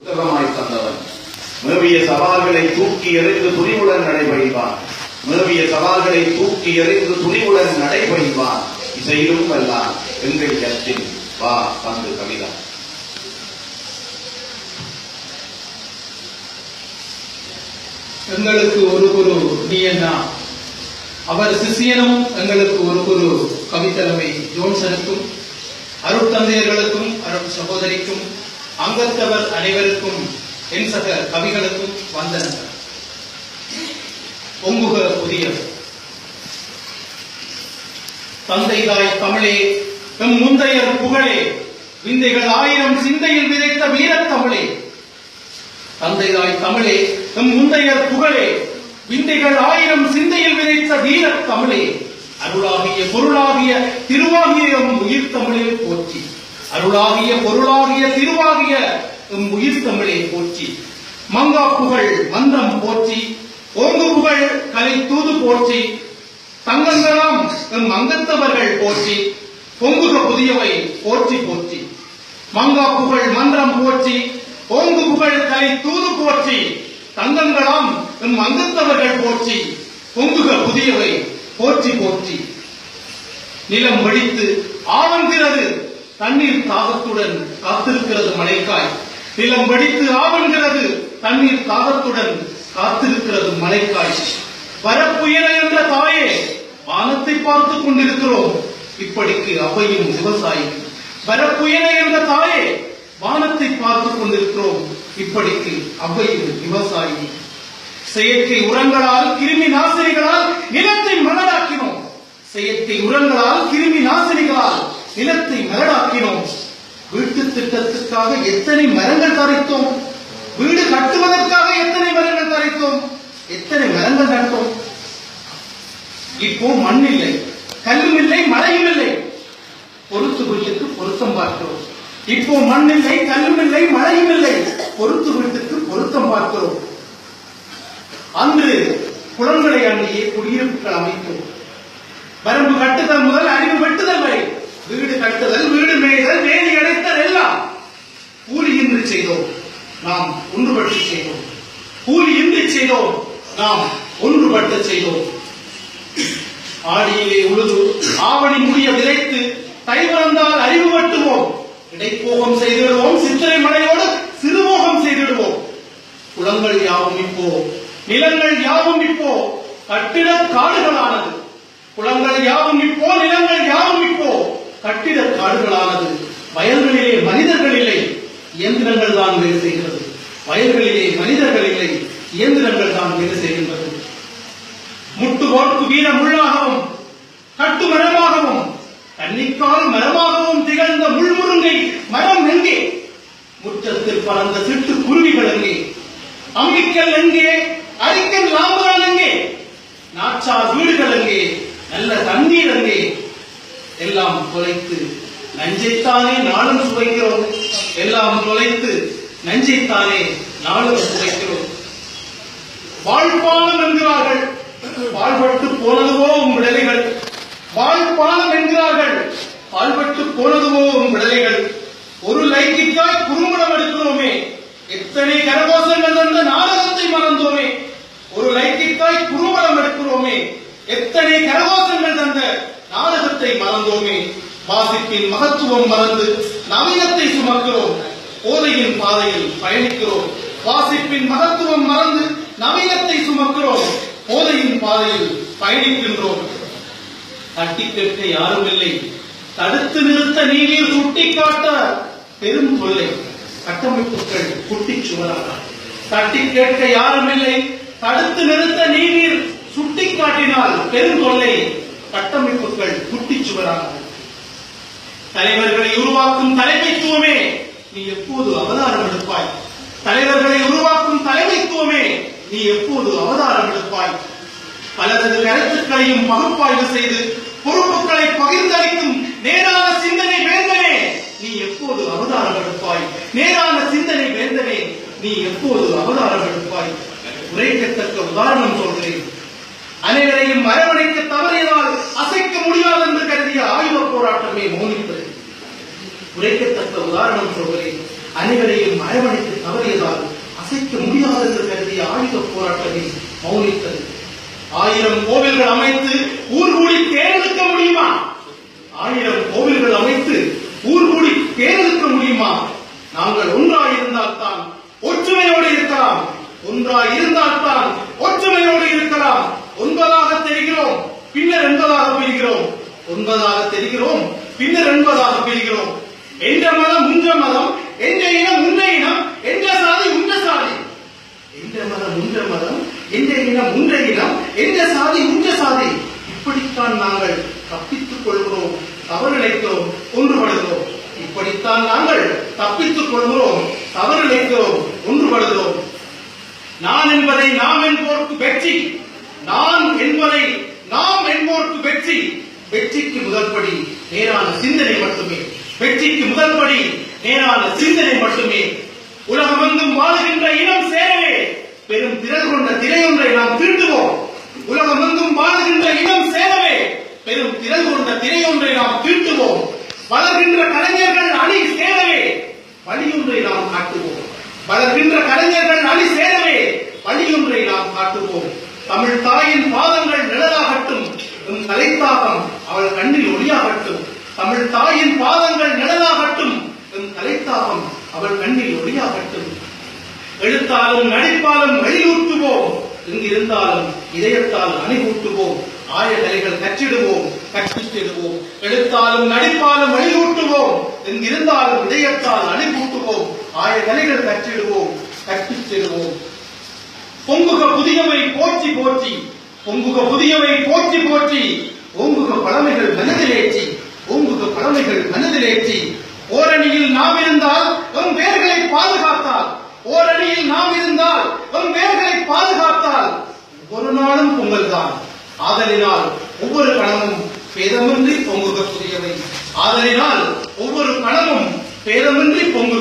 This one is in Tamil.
புத்தகமாய் தந்தவன். மேவிய சவால்களை தூக்கி எறிந்து துணிவுடன் நடைபெய்வான் மேவிய சவால்களை தூக்கி எறிந்து துணிவுடன் நடைபெய்வான் இசையிலும் வெல்லான் எங்கள் ஜத்தின் வா பந்து கவிதா. எங்களுக்கு ஒரு குரு நீ என்ன? அவர் சிசியனும் எங்களுக்கு ஒரு குரு கவித்தலைமை ஜோன்சனுக்கும் அருட்தந்தையர்களுக்கும் அருட் சகோதரிக்கும் அங்கத்தவர் அனைவருக்கும் என் சக கவிகளுக்கும் வந்தனங்கள். பொங்குக புதிய தந்தைதாய் தமிழே எம் முந்தையர் புகழே விந்தைகள் ஆயிரம் சிந்தையில் விதைத்த வீரத் தமிழே. தந்தைதாய் தமிழே எம் முந்தையர் புகழே விந்தைகள் ஆயிரம் சிந்தையில் விதைத்த வீரத் தமிழே. அருளாகிய பொருளாகிய திருவாகிய உயிர் தமிழில் போற்றி. அருளாகிய பொருளாகிய திருவாகிய எம் உயிர் தமிழை போற்றி. மங்கா புகழ் மந்திரம் போற்றி. ஓங்கு புகழ் கலை தூது போற்றி. தங்கங்களாம் எம் அங்கத்தவர்கள் போற்றி. பொங்குக புதியவை போற்றி போற்றி. மங்கா புகழ் மந்திரம் போற்றி. ஓங்கு புகழ் கலை தூது போற்றி. தங்கங்களாம் எம் அங்கத்தவர்கள் போற்றி. பொங்குக புதியவை போற்றி போற்றி. நிலம் வடித்து ஆவன்கிறது தண்ணீர் தாகத்துடன் காத்திருக்கிறது மழைக்காய் நிலம் வடித்து ஆவன்கிறது தண்ணீர் தாகத்துடன் காத்திருக்கிறது மழைக்காய் வரப்புயர என்ற தாயே வானத்தை பார்த்துக் கொண்டிருக்கிறோம். இப்படிக்கு அவையும் விவசாயி வரப்புயர என்ற தாயே வானத்தை பார்த்துக் கொண்டிருக்கிறோம். இப்படிக்கு அவையும் விவசாயி செயற்கை உரங்களால் கிருமி நாசினிகளால் நிலத்தை மலராக்கினோம் செயற்கை உரங்களால் கிருமி நாசினிகளால் நிலத்தை மலராக்கினோம் வீட்டு திட்டத்துக்காக எத்தனை மரங்கள் தரைத்தோம் வீடு கட்டுவதற்காக எத்தனை மரங்கள் தரைத்தோம் எத்தனை மரங்கள் நட்டோம். இப்போ மண் இல்லை கல்லும் இல்லை மழையும் இல்லை பொறுத்து வீட்டுக்கு பொருத்தம் பார்க்கிறோம். இப்போ மண் இல்லை கல்லும் இல்லை மழையும் இல்லை பொறுத்து வீட்டுக்கு பொருத்தம் பார்க்கிறோம். அன்று குளங்களை அண்டியே குடியிருப்புகள் அமைத்தோம். வரம்பு கட்டுதல் முதல் அறிவு வெட்டுதல் வரை வீடு கட்டுதல் வீடு மேய்தல் வேலி அடைத்தல் எல்லாம் கூலியின்றி செய்தோம் நாம் ஒன்றுபட்டு செய்தோம். கூலியின்றி செய்தோம் நாம் ஒன்றுபட்டு செய்தோம். ஆடியிலே உழுது ஆவணி முடிய விதைத்து தை வளர்ந்தால் அறிவு வெட்டுவோம். இடைப்போகம் செய்திடுவோம் சித்திரை மலையோடு சிறுமோகம் செய்திடுவோம். குளங்கள் யாவும் இப்போ நிலங்கள் யாவும் இப்போ கட்டிட காடுகளானது. குளங்கள் யாவும் இப்போ நிலங்கள் யாவும் இப்போ கட்டிட காடுகளானது. இயந்திரங்கள் தான் வேலை செய்கிறது. வயல்களிலே மனிதர்கள் இல்லை இயந்திரங்கள் தான் வேலை செய்கின்றது. முட்டுவோர்க்கு வீர முள்ளாகவும் கட்டு மரமாகவும் கன்னிக்கால் மரமாகவும் திகழ்ந்த முள்முருங்கை மரம் எங்கே? முற்றத்தில் பறந்த சிட்டு குருவிகள் எங்கே? அம்பிக்கல் எங்கே? அரிக்கல் லாம்புகள் எங்கே? நாச்சார் வீடுகள் எங்கே? நல்ல தண்ணீர் எங்கே? எல்லாம் தொலைத்து நஞ்சைத்தானே நாளும் சுவைக்கிறோம். எல்லாம் தொலைத்து நஞ்சைத்தானே நாளும் சுவைக்கிறோம் வாழ்பாலம் என்கிறார்கள். வாழ்பட்டு போனதுவோ உம் விடலைகள். வாழ்பாலம் என்கிறார்கள். வாழ்பட்டு போனதுவோ உம் விடலைகள். ஒரு லைக்கிற்காய் குறும்படம் எடுக்கிறோமே. எத்தனை கரகோசங்கள் தந்த நாடகத்தை மறந்தோமே. ஒரு லைக்கிற்காய் குறும்படம் எடுக்கிறோமே. எத்தனை கரகோசங்கள் தந்த நாடகத்தை மறந்தோமே. வாசிப்பின் மகத்துவம் மறந்து நவீனத்தை சுமக்கிறோம். போதையின் பாதையில் பயணிக்கிறோம். வாசிப்பின் மகத்துவம் மறந்து நவீனத்தை சுமக்கிறோம். போதையின் பாதையில் பயணிக்கின்றோம். தட்டி கேட்க யாரும் இல்லை தடுத்து நிறுத்த நீதியில் சுட்டிக்காட்ட பெரும் தொல்லை கட்டமைப்புகள் குட்டி சுவராக. தட்டி கேட்க யாரும் இல்லை தடுத்து நிறுத்த நீதியில் சுட்டிக்காட்டினால் பெரும் தொல்லை கட்டமைப்புகள் குட்டி சுவராக. தலைவர்களை உருவாக்கும் தலைமைத்துவமே. நீ எப்போது அவதாரம் எடுப்பாய்? தலைவர்களை உருவாக்கும் தலைமைத்துவமே. நீ எப்போது அவதாரம் எடுப்பாய்? பலரது கருத்துக்களையும் பகுப்பாய்வு செய்து பொறுப்புகளை பகிர்ந்தளிக்கும் நேரான சிந்தனை வேந்தனே. நீ எப்போது அவதாரம் எடுப்பாய்? நேரான சிந்தனை வேந்தனே. நீ எப்போது அவதாரம் எடுப்பாய்? உரைக்கத்தக்க உதாரணம் சொல்கிறேன். அனைவரையும் அரவணைக்க தவறினால் அசைக்க முடியாது என்று கருதிய ஆயுத போராட்டமே மௌனித்தது உரைக்கத்தக்க உதாரணம் சொல்கிறேன் அனைவரையும் அரவணைத்து தவறியதால் அசைக்க முடியாது என்று கருதிய ஆயுத போராட்டத்தை மௌனித்தது. ஆயிரம் கோவில்கள் அமைத்து ஊர் கூடி தேர்ந்தெடுக்க முடியுமா? ஆயிரம் கோவில்கள் அமைத்து ஊர் கூடி தேர்ந்தெடுக்க முடியுமா? நாங்கள் ஒன்றாய் இருந்தால்தான் ஒற்றுமையோடு இருக்கலாம். ஒன்றாய் இருந்தால்தான் ஒற்றுமையோடு இருக்கலாம். ஒன்பதாக தெரிகிறோம் பின்னர் என்பதாக பிரிகிறோம். ஒன்பதாக தெரிகிறோம் பின்னர் என்பதாக பிரிகிறோம். என்ற மதம் உன்ற மதம் என்ற இனம் உன்ற இனம் என்ற சாதி உன்ற சாதி. என்ற மதம் உன்ற மதம் என்ற இனம் உன்ற இனம் என்ற சாதி உன்ற சாதி. இப்படித்தான் நாங்கள் தப்பித்துக் கொள்கிறோம் தவறு நினைத்தோம் ஒன்றுபடுகிறோம். இப்படித்தான் நாங்கள் தப்பித்துக் கொள்கிறோம் தவறு நினைத்தோம் ஒன்றுபடுகிறோம். நான் என்பதை நாம் என்போருக்கு வெற்றி. நான் என்பதை நாம் என்போருக்கு வெற்றி. வெற்றிக்கு முதற்படி நேரான சிந்தனை மட்டுமே. வெற்றிக்கு முதல் படி நேரான சிந்தனை மட்டுமே. உலகமெங்கும் வாழுகின்ற இனம் சேரவே. பெரும் திறன் கொண்ட திரையொன்றை நாம் தீட்டுவோம் உலகமெங்கும் வாழுகின்ற இனம் சேரவே. பெரும் திறன் கொண்ட திரையொன்றை நாம் தீட்டுவோம் வளர்கின்ற கலைஞர்கள் அணி சேரவே. வழியொன்றை நாம் காட்டுவோம். வளர்கின்ற கலைஞர்கள் அணி சேரவே. வழியொன்றை நாம் காட்டுவோம். தமிழ் தாயின் பாதங்கள் நிழலாகட்டும். உன் கலைத்தாகம் அவள் கண்ணில் ஒளியாகட்டும். தமிழ் தாயின் பாதங்கள் நிழலாகட்டும் என் தலைத்தாபம் அவள் கண்ணில் ஒளியாகட்டும். எழுத்தாலும் நடிப்பாலும் வழியூட்டுவோம். எங்கிருந்தாலும் இதயத்தால் அணிகூட்டுவோம். ஆயகலைகள் கற்றிடுவோம் கற்பித்திடுவோம் எழுத்தாலும் நடிப்பாலும் வழியூட்டுவோம். எங்கிருந்தாலும் இதயத்தால் அணிகூட்டுவோம். ஆயகலைகள் கற்றிடுவோம் கற்பித்திடுவோம் பொங்குக புதியவை போற்றி போற்றி பொங்குக புதியவை போற்றி போற்றி ஓங்குக பழமைகள் மனதிலேற்றி ஓங்குக மனதிலேற்றி ஓரணியில் நாம் இருந்தால் உன் வேர்களை பாதுகாத்தால் ஓரணியில் நாம் இருந்தால் உன் வேர்களை பாதுகாத்தால் ஒரு நாளும் பொங்கல் தான் ஆதலினால் ஒவ்வொரு கணமும் பேதமின்றி பொங்குகக்கூடியவை. ஆதலினால் ஒவ்வொரு கணமும் பேதமின்றி பொங்கு